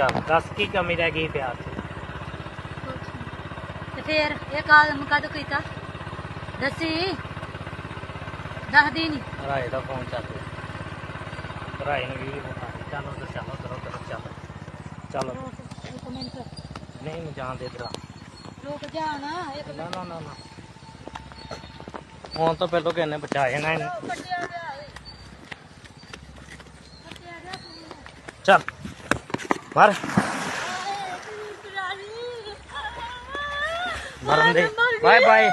ਚੱਲ ਦੱਸ ਕੀ ਕਮੀ ਰਹਿ ਗਈ ਪਿਆਰ 'ਚ? ਤੇ ਫੇਰ ਇਹ ਕਾਲਮ ਕਦ ਕੀਤਾ ਦੱਸੀ। ਦੱਸਦੀ ਨਹੀਂ ਰਾਏ ਦਾ ਫੋਨ ਚੱਲ ਰਿਹਾ ਰਾਏ ਨੂੰ ਵੀ ਬੁਖਾਰ ਚੱਲ ਉਧਰ ਚੱਲ ਉਧਰ ਉਧਰ ਚੱਲ। ਚੱਲ। ਇੱਕ ਮਿੰਟ। ਨਹੀਂ ਮੈਂ ਜਾਣ ਦੇ ਇਧਰ ਰੁਕ ਜਾ ਨਾ ਇੱਕ ਨਾ ਨਾ ਨਾ ਤਾਂ ਪਹਿਲਾਂ ਕਿਹਨੇ ਬਚਾ ਜਾਣਾ ਇਹਨੂੰ ਕੱਟਿਆ ਗਿਆ ਏ। ਕੱਟਿਆ ਗਿਆ ਚੱਲ। ਮਰ ਮਰਨ ਦੇ ਬਾਏ ਬਾਏ।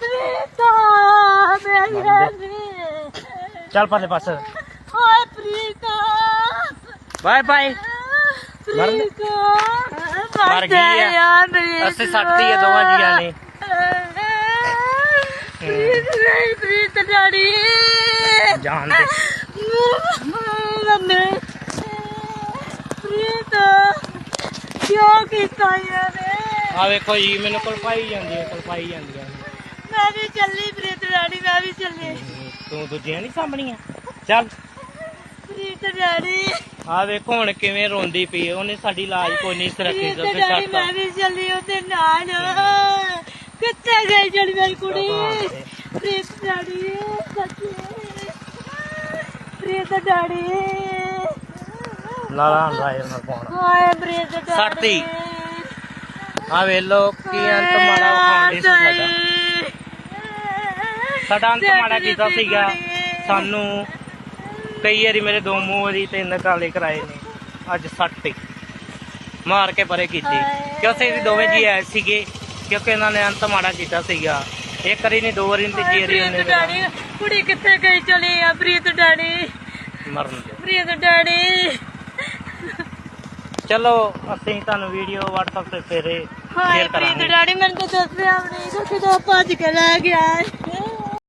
ਪ੍ਰੀਤਾ ਮੇਰੀ ਹੈਨੀ ਚੱਲ ਪਰਲੇ ਪਾਸੇ। ਹਾਏ ਪ੍ਰੀਤਾ ਬਾਏ ਬਾਏ। ਮਰਨ ਦੇ। ਮਰ ਗਈ ਆ। ਅਸੀਂ ਸੱਟਤੀ ਆ ਦੋਵਾਂ ਜੀਆਂ ਨੇ। ਪ੍ਰੀਤ ਨਹੀਂ ਪ੍ਰੀਤ ਡਾੜੀ ਜਾਣ ਦੇ। ਮੰਮੀ ਪ੍ਰੀਤ ਕਿਉਂ ਕੀਤਾ ਇਹਨੇ? ਆ ਵੇਖੋ ਜੀ ਮੈਨੂੰ ਕੁਲਪਾਈ ਜਾਂਦੀ ਹੈ ਕੁਲਪਾਈ ਜਾਂਦੀ ਹੈ। ਮੈਂ ਵੀ ਚੱਲੀ ਪ੍ਰੀਤ ਡਾੜੀ ਮੈਂ ਵੀ ਚੱਲੀ। ਤੂੰ ਦੂਜੀਆਂ ਨਹੀਂ ਸਾਂਭਣੀਆਂ? ਚੱਲ। ਪ੍ਰੀਤ ਡਾੜੀ ਆ ਵੇਖੋ ਹੁਣ ਕਿਵੇਂ ਰੋਂਦੀ ਪਈ ਹੈ। ਉਹਨੇ ਸਾਡੀ ਲਾਜ ਕੋਈ ਨਹੀਂ ਸੁਰੱਖੀ ਪ੍ਰੀਤ ਤੇ ਡਾੜੀ ਛੱਡਤਾ। ਮੈਂ ਵੀ ਚੱਲੀ ਉਹਦੇ ਨਾਲ। ਕਿੱਥੇ ਗਈ ਜਿਹੜੀ ਮੇਰੀ ਕੁੜੀ? ਪ੍ਰੀਤ ਡਾੜੀ ਸੱਚੀ। ਪ੍ਰੀਤ ਡਾੜੀ ਲਾਲਾ ਰਾਏ ਨਾਲ ਪਾਉਣਾ। ਹਾਏ ਪ੍ਰੀਤ ਡਾੜੀ ਸੱਟਤੀ। ਆ ਵੇ ਲੋ ਕੀ ਅੰਤ ਮਾੜਾ ਵਿਖਾਉਂਦੀ ਸੀ ਸਾਡਾ। ਸਾਡਾ ਅੰਤ ਮਾੜਾ ਕੀਤਾ ਸੀਗਾ। ਸਾਨੂੰ ਕਈ ਵਾਰੀ ਮੇਰੇ ਦੋ ਮੂੰਹ ਵਾਰੀ ਤਿੰਨ ਕਾਲੇ ਕਰਾਏ ਨੇ। ਅੱਜ ਸੱਟ ਮਾਰ ਕੇ ਪਰੇ ਕੀਤੀ। ਕਿਉਂਕਿ ਅਸੀਂ ਦੋਵੇਂ ਜੀ ਆਏ ਸੀਗੇ। ਕਿਉਂਕਿ ਇਹਨਾਂ ਨੇ ਅੰਤ ਮਾੜਾ ਕੀਤਾ ਸੀਗਾ। ਇੱਕ ਵਾਰੀ ਨਹੀਂ ਦੋ ਵਾਰੀ ਨਹੀਂ ਤੀਜੀ ਵਾਰੀ ਪ੍ਰੀਤ ਉਹਨੇ ਡਾੜੀ ਕੁੜੀ ਕਿੱਥੇ ਗਈ ਚਲੀ ਆ? ਪ੍ਰੀਤ ਡਾੜੀ ਮਰਨ ਦੇ ਪ੍ਰੀਤ ਡਾੜੀ ਚਲੋ ਅਸੀਂ ਤੁਹਾਨੂੰ ਵੀਡੀਓ WhatsApp ਤੇ ਫੇਰੇ ਹਾਏ ਸ਼ੇਅਰ ਪ੍ਰੀਤ ਕਰਾਂਗੇ ਡਾੜੀ ਮੈਨੂੰ ਤਾਂ ਦੱਸਿਆ ਵੀ ਨਹੀਂ ਤਾਂ ਕਿਦੋਂ ਭੱਜ ਕੇ ਲੈ ਗਿਆ।